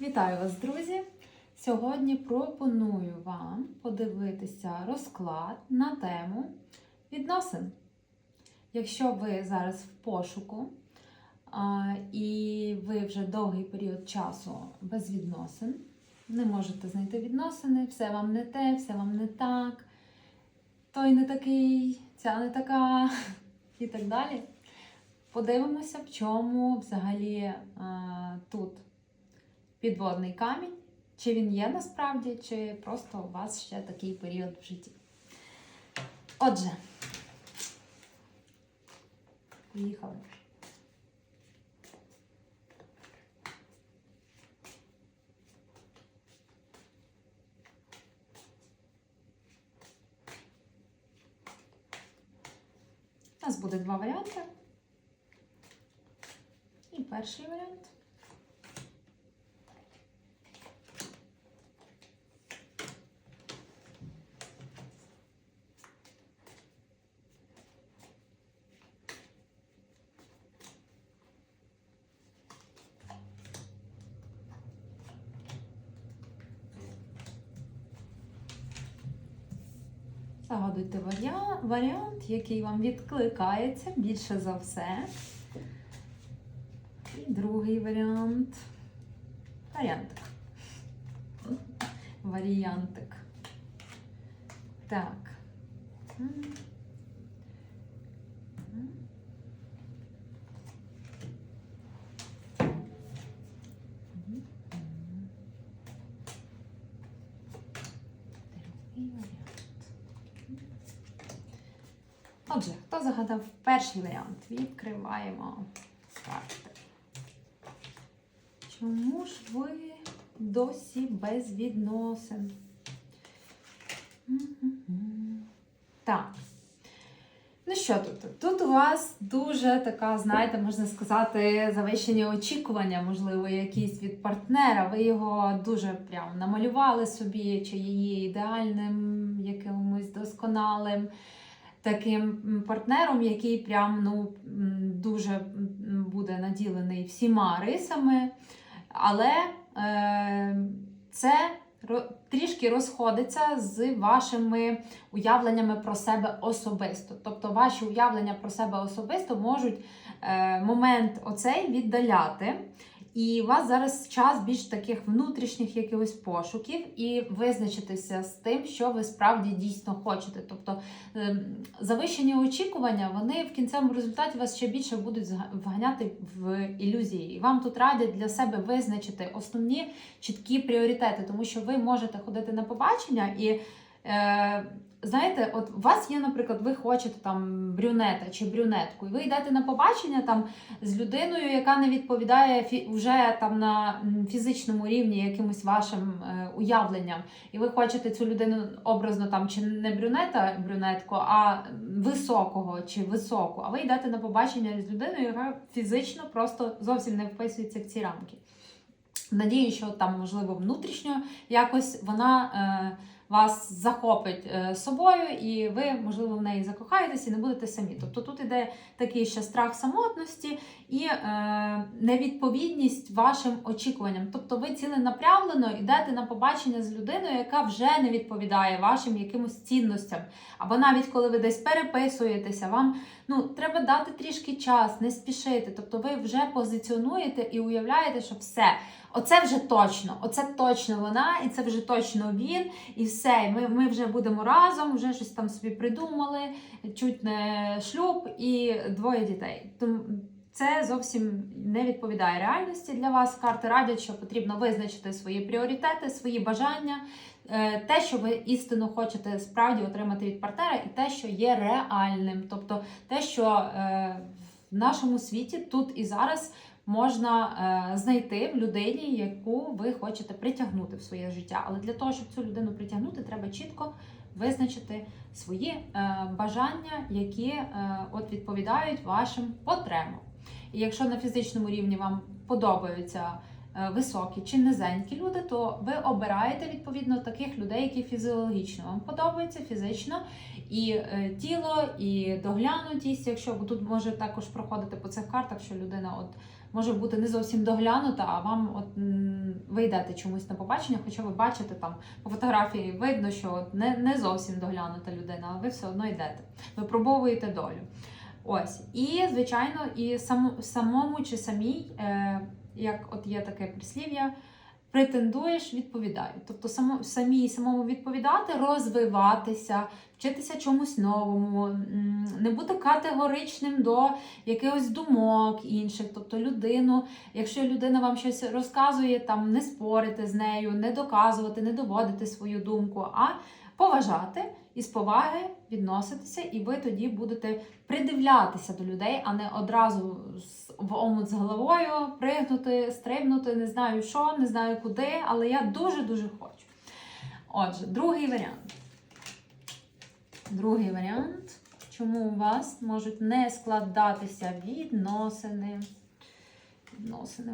Вітаю вас, друзі! Сьогодні пропоную вам подивитися розклад на тему відносин. Якщо ви зараз в пошуку і ви вже довгий період часу без відносин, не можете знайти відносини, все вам не те, все вам не так, той не такий, ця не така і так далі. Подивимося, в чому взагалі тут підводний камінь, чи він є насправді, чи просто у вас ще такий період в житті. Отже, поїхали. У нас буде два варіанти. І перший варіант. Загадуйте варіант, який вам відкликається більше за все. І другий варіант. Варіантик. Варіантик. Так. М. М. М. Другий варіант. Отже, хто загадав перший варіант? Відкриваємо карти. Чому ж ви досі без відносин? Так. Ну що тут? Тут у вас дуже така, знаєте, можна сказати, завищені очікування, можливо, якісь від партнера. Ви його дуже прям намалювали собі, чи її ідеальним, якимось досконалим таким партнером, який прям ну, дуже буде наділений всіма рисами. Але е, це трішки розходиться з вашими уявленнями про себе особисто. Тобто ваші уявлення про себе особисто можуть е, момент оцей віддаляти. І у вас зараз час більш таких внутрішніх якихось пошуків, і визначитися з тим, що ви справді дійсно хочете. Тобто ем, завищені очікування, вони в кінцевому результаті вас ще більше будуть вганяти в ілюзії. І вам тут радять для себе визначити основні чіткі пріоритети, тому що ви можете ходити на побачення і. Знаєте, от у вас є, наприклад, ви хочете там брюнета чи брюнетку, і ви йдете на побачення там з людиною, яка не відповідає фі- вже там на фізичному рівні якимось вашим е, уявленням, і ви хочете цю людину образно там чи не брюнета, брюнетку, а високого чи високу. А ви йдете на побачення з людиною, яка фізично просто зовсім не вписується в ці рамки. Надію, що там, можливо, внутрішньо якось вона е, вас захопить е, собою, і ви, можливо, в неї закохаєтесь і не будете самі. Тобто тут іде такий ще страх самотності і е, невідповідність вашим очікуванням. Тобто ви ціленаправлено йдете на побачення з людиною, яка вже не відповідає вашим якимось цінностям. Або навіть коли ви десь переписуєтеся, вам ну, треба дати трішки час, не спішити. Тобто ви вже позиціонуєте і уявляєте, що все. Оце вже точно, оце точно вона, і це вже точно він, і все. Ми, ми вже будемо разом, вже щось там собі придумали, чуть не шлюб і двоє дітей. Тому це зовсім не відповідає реальності для вас. Карти радять, що потрібно визначити свої пріоритети, свої бажання, е, те, що ви істинно хочете справді отримати від партнера, і те, що є реальним. Тобто те, що е, в нашому світі тут і зараз можна е, знайти в людині, яку ви хочете притягнути в своє життя. Але для того, щоб цю людину притягнути, треба чітко визначити свої бажання, які от відповідають вашим потребам. І якщо на фізичному рівні вам подобаються е, високі чи низенькі люди, то ви обираєте відповідно таких людей, які фізіологічно вам подобаються фізично, і е, тіло, і доглянутість. Якщо бо тут може також проходити по цих картах, що людина от може бути не зовсім доглянута, а вам от ви йдете чомусь на побачення, хоча ви бачите там по фотографії видно, що от не, не зовсім доглянута людина, але ви все одно йдете. Випробовуєте долю. Ось. І, звичайно, і саму, самому чи самій, е, як от є таке прислів'я, претендуєш, відповідаю. Тобто само, самій самому відповідати, розвиватися, вчитися чомусь новому, не бути категоричним до якихось думок інших. Тобто людину, якщо людина вам щось розказує, там не спорити з нею, не доказувати, не доводити свою думку, а поважати і з поваги відноситися, і ви тоді будете придивлятися до людей, а не одразу в омут з головою пригнути, стрибнути, не знаю що, не знаю куди, але я дуже-дуже хочу. Отже, другий варіант. Другий варіант. Чому у вас можуть не складатися відносини? Відносини